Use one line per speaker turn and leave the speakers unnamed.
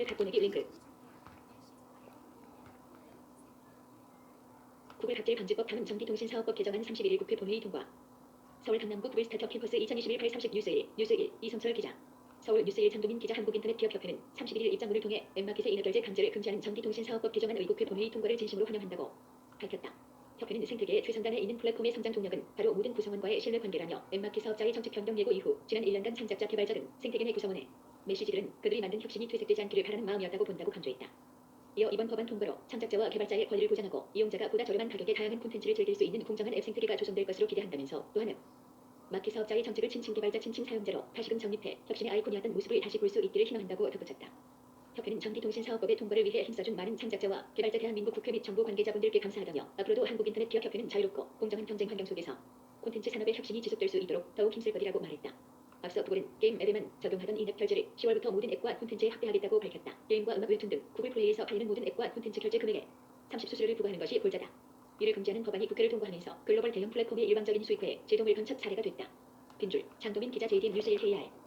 구글 각보내기 링크. 구글 갑질 방지법 다음 전기 통신 사업법 개정안 31일 국회 본회의 통과. 서울 강남구 구글 스타트업 캠퍼스 2021 8 30 뉴스 1 뉴스 1 이성철 기자. 서울 뉴스 1 장도민 기자 한국인터넷기업협회는 31일 입장문을 통해 엠마켓의 인허결제 강제를 금지하는 전기통신사업법 개정안 의국회 본회의 통과를 진심으로 환영한다고 밝혔다. 협회는 생태계의 최상단에 있는 플랫폼의 성장 동력은 바로 모든 구성원과의 신뢰관계라며 엠마켓 사업자의 정책 변경 예고 이후 지난 1년간 창작자 개발자 등 생태계 내 구성원의 메시지들은 그들이 만든 혁신이 퇴색되지 않기를 바라는 마음이었다고 본다고 강조했다. 이어 이번 법안 통과로 창작자와 개발자의 권리를 보장하고 이용자가 보다 저렴한 가격에 다양한 콘텐츠를 즐길 수 있는 공정한 앱 생태계가 조성될 것으로 기대한다면서 또한 마켓 사업자의 정책을 친친 개발자 친친 사용자로 다시금 정립해 혁신의 아이콘이었던 모습을 다시 볼 수 있기를 희망한다고 덧붙였다. 협회는 전기통신사업법의 통과를 위해 힘써준 많은 창작자와 개발자 대한민국 국회 및 정부 관계자분들께 감사하다며 앞으로도 한국인터넷 기업협회는 자유롭고 공정한 경쟁 환경 속에서 콘텐츠 산업의 혁신이 지속될 수 있도록 더욱 힘쓸 것이라고 말했다. 앞서 구글은 게임 앱에만 적용하던 이 앱 결제를 10월부터 모든 앱과 콘텐츠에 확대하겠다고 밝혔다. 게임과 음악 웹툰 등 구글 플레이에서 팔리는 모든 앱과 콘텐츠 결제 금액에 30 수수료를 부과하는 것이 골자다. 이를 금지하는 법안이 국회를 통과하면서 글로벌 대형 플랫폼의 일방적인 수익화에 제동을 건첫 사례가 됐다. 빈줄 장도민 기자 JDN 뉴스 1 KR